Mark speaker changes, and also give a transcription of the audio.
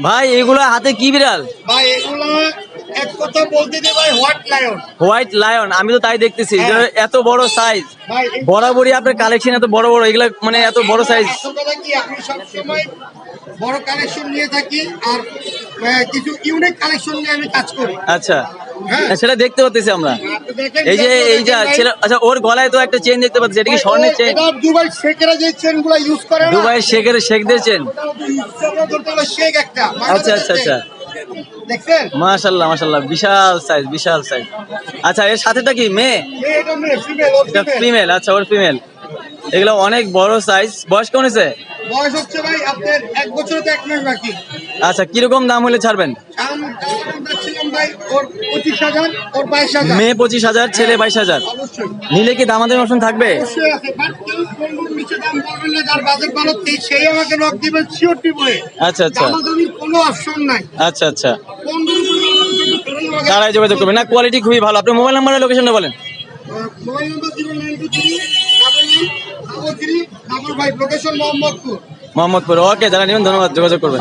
Speaker 1: ভাই এগুলো হাতে কি বিড়াল?
Speaker 2: ভাই এগুলো এক কথা বলতে ভাই হোয়াট লায়ন
Speaker 1: হোয়াইট লায়ন আমি তো তাই দেখতেছি। যে
Speaker 2: হ্যাঁ।
Speaker 1: এত বড় সাইজ বরাবরই আপনার কালেকশন এত বড় বড় এগুলো মানে এত বড় সাইজ
Speaker 2: কথা কি আমি সবসময় বড় কালেকশন নিয়ে থাকি আর কিছু ইউনিক কালেকশন নিয়ে আমি কাজ করি।
Speaker 1: আচ্ছা।
Speaker 2: হ্যাঁ।
Speaker 1: সেটা দেখতে পাচ্ছি আমরা। এই যে এই যে ছেলে আচ্ছা ওর গলায় তো একটা চেন দেখতে পাচ্ছি এটা কি স্বর্ণের চেন
Speaker 2: দুবাই শেখেরা যে চেনগুলো ইউজ করে না।
Speaker 1: দুবাই শেখের শেখদের চেন
Speaker 2: শেখ একটা
Speaker 1: আচ্ছা আচ্ছা আচ্ছা।
Speaker 2: দেখছেন?
Speaker 1: মাশাল্লাহ মাশাল্লাহ বিশাল সাইজ বিশাল সাইজ আচ্ছা এর সাথেটা কি মেয়ে?
Speaker 2: এটা ফিমেল
Speaker 1: আচ্ছা ওর ফিমেল এগুলো অনেক বড় সাইজ বয়স কেমন হয়েছে?
Speaker 2: বয়স হচ্ছে ভাই আপনার এক বছর তো এক মাস বাকি।
Speaker 1: আচ্ছা কীরকম দাম হলে ছাড়বেন? মেয়ে পঁচিশ হাজার ছেলে বাইশ হাজার। নিলে কি অপশন থাকবে? আচ্ছা আচ্ছা। আচ্ছা আচ্ছা। তারাই যোগাযোগ না কোয়ালিটি খুবই ভালো। আপনার মোবাইল নাম্বার লোকেশনটা বলেন।
Speaker 2: Mobile number zero nine two three double one double three
Speaker 1: Mohammadpur. Okay যারা নেবেন ধন্যবাদ যোগাযোগ করবেন।